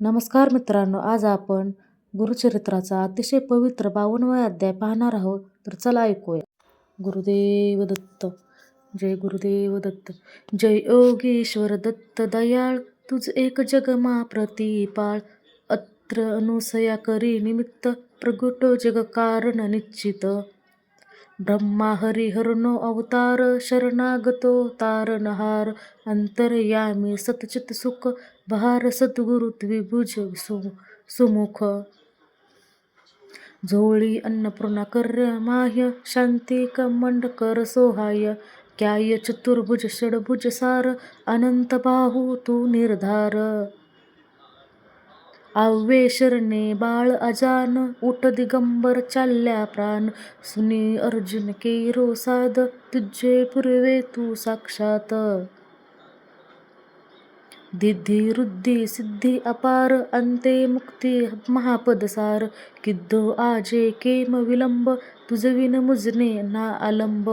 नमस्कार मित्रांनो आज आपण गुरुचरित्राचा अतिशय पवित्र बावनवा अध्याय पाहणार आहोत. तर चला ऐकूया. गुरुदेव दत्त जय गुरुदेव दत्त जय योगेश्वर दत्त दयाळ तुझ एक जगमा प्रतिपाळ. अत्र अनुसया करी निमित्त प्रगुटो जग कारण निश्चित. ब्रह्मा हरिहरनो अवतार शरणागतो तारणहार. अंतरयामी सतचित सुख बहार सद्गुरु द्विभुज सुमुख झोळी अन्नपूर्णा कर माह्य शांती कमंड कर सोहाय क्याय चतुर्भुज षडभुज सार अनंत बाहू तू निर्धार। आव्ये शरणे बाळ अजान उठ दिगंबर चालल्या प्राण। सुनी अर्जुन केरो साध तुझे पूर्वे तू साक्षात। दिद्धी रुद्धी सिद्धी अपार अंते मुक्ती महापदसार किद्दो आजे केम विलंब तुझविन मुजने ना अलंब।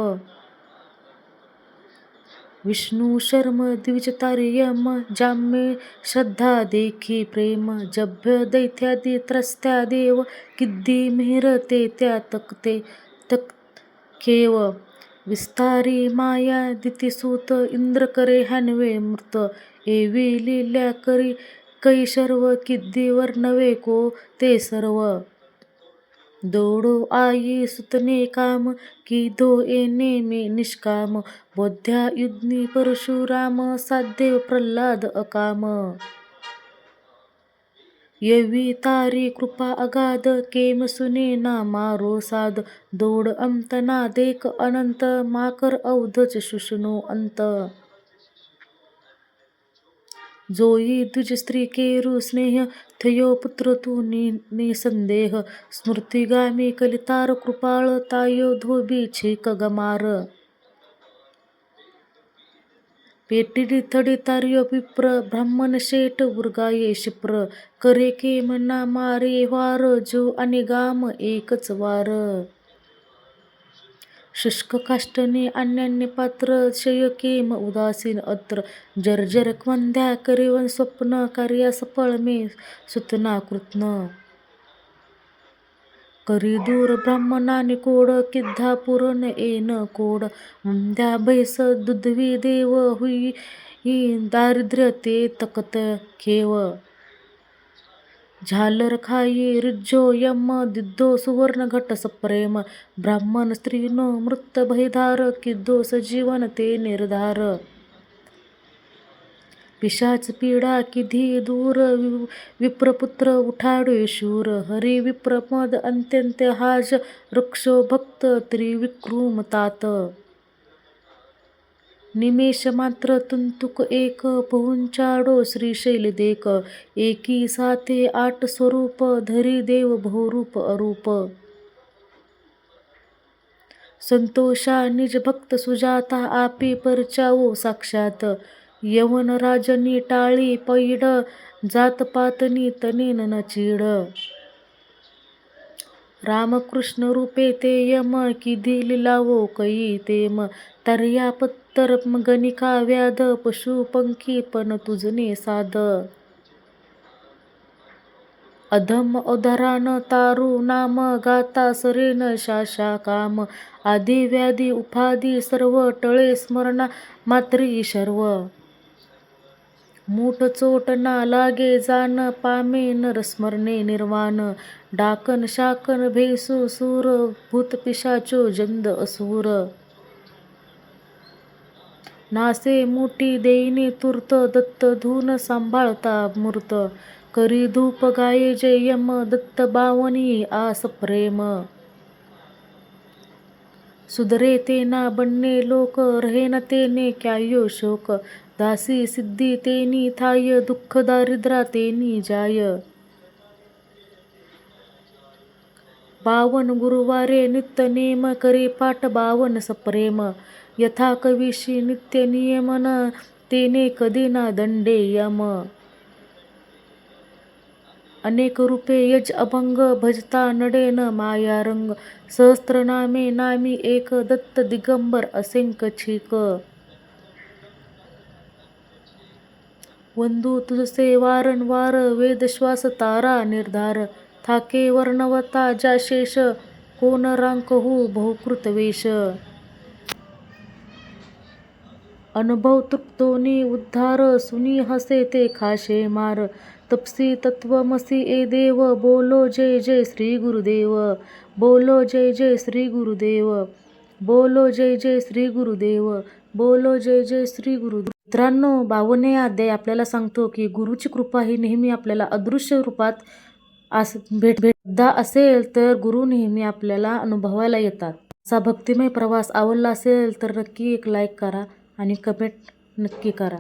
विष्णू शर्म द्विजतार्यम जाम्ये श्रद्धा देखी प्रेम। जभ्य दैत्यादी त्रस्त्या देव किद्दी मेहरते त्या तकते तक केव। विस्तारी माया दितिसूत इंद्र करे हॅनवे मृत. एवी लिल्या करी कै सर्व किद्दी वर्णवे को ते सर्व. दौडो आई सुतने काम की दो येणे मे निष्काम. बोध्या युज्ञी परशुराम साध्य प्रल्हाद अकाम. यवी तारी कृपा अगाध केम सुने ना मारो साध दौड अंत ना देख अनंत माकर अवधच शुशनो अंत जोई तुझ स्त्री केरू स्नेह थयो पुत्र तू निसंदेह स्मृतिगामी कलितार कृपाळ तायो धोबी छेक गमार पेटिडी थडी तार्य ब्राह्मण शेट शिप्र करे केमना मारे वार जो गाम एकच वार शुष्क काष्टने अन्यान्य पात्र शय केम उदासीन अत्र जर्जर क्वंद्या करिवन स्वप्न कार्या सफळ मे सुतना कृत्न करी दूर ब्राह्मणाने कोड किद्धा पुरण येन कोड. द्या बैस दुधवी देव हुई दारिद्र्य ते तकत खेव. झालर खाई रिज्जो यम दिद्दो सुवर्ण घट सप्रेम. ब्राह्मण स्त्रीनो मृत भयधार किद्दो सजीवन ते निर्धार. पिशाच पीडा किधी दूर विप्रपुत्र उठाडे शूर. हरी विप्रमद अत्यंत हाज वृक्षो भक्त त्रिविक्रूम तात. निमेष मात्र तुंतुक एक पहुंचाडो श्रीशैल देक. एकी साते आठ स्वरूप धरी देव बहुरूप अरूप. संतोषा निज भक्त सुजाता आपे परचाओ साक्षात. यवन राजनी टाळी पैड जातपातनी तनेन न चीड. रामकृष्ण रूपे ते यम किधी लिलावो कई तेम. तर्या पत्तर गणिका व्याध पशु पंखी पण तुझने साध. अधम उदाहरण तारू नाम गाता सरेन शाशा काम. आधी व्याधी उपाधी सर्व टळे स्मरणा मात्री शर्व. मुठचोट ना लागे जान पामे नरस्मरणे निर्वाण. डाकन शाकन भेसू सूर भूत पिशाचो जंद असूर. नासे मोठी देईने तुर्त दत्त धून सांभाळता मूर्त. करी धूप गाये जे यम दत्त बावनी आस प्रेम. सुधरे ते ना बनणे लोक रहेन तेने क्यायो शोक. दासी सिद्धी तेनी थाय दुःख दारिद्रा तेनी जाय. बावन गुरुवारे नित्य नेम करे पाठ बावन सप्रेम. यथा कविशी नित्य नियमन तेने कधी ना दंडे यम. अनेक रूपे यज अभंग भजता नडेन माया रंग. सहस्त्रनामे नामी एक दत्त दिगंबर असेंक छीक. वंदू तुझसे वारंवार वेदश्वास तारा निर्धार थाके वर्णवता जाशेष शेष कोण रांकहू बहुकृत वेश अनुभव तृप्तोनी उद्धार सुनी हसे ते खाशे मार तपसी तत्वमसी ए देव बोलो जय जय श्री गुरुदेव बोलो जय जय श्री गुरुदेव बोलो जय जय श्री गुरुदेव बोलो जय जय श्री गुरुदेव मित्रांनो बावन्न अध्याय आपल्याला सांगतो की गुरुची कृपा ही नेहमी आपल्याला अदृश्य रूपात अस भेट भेटदा असेल तर गुरु नेहमी आपल्याला अनुभवायला येतात. असा भक्तिमय प्रवास आवडला असेल तर नक्की एक लाईक करा आणि कमेंट नक्की करा.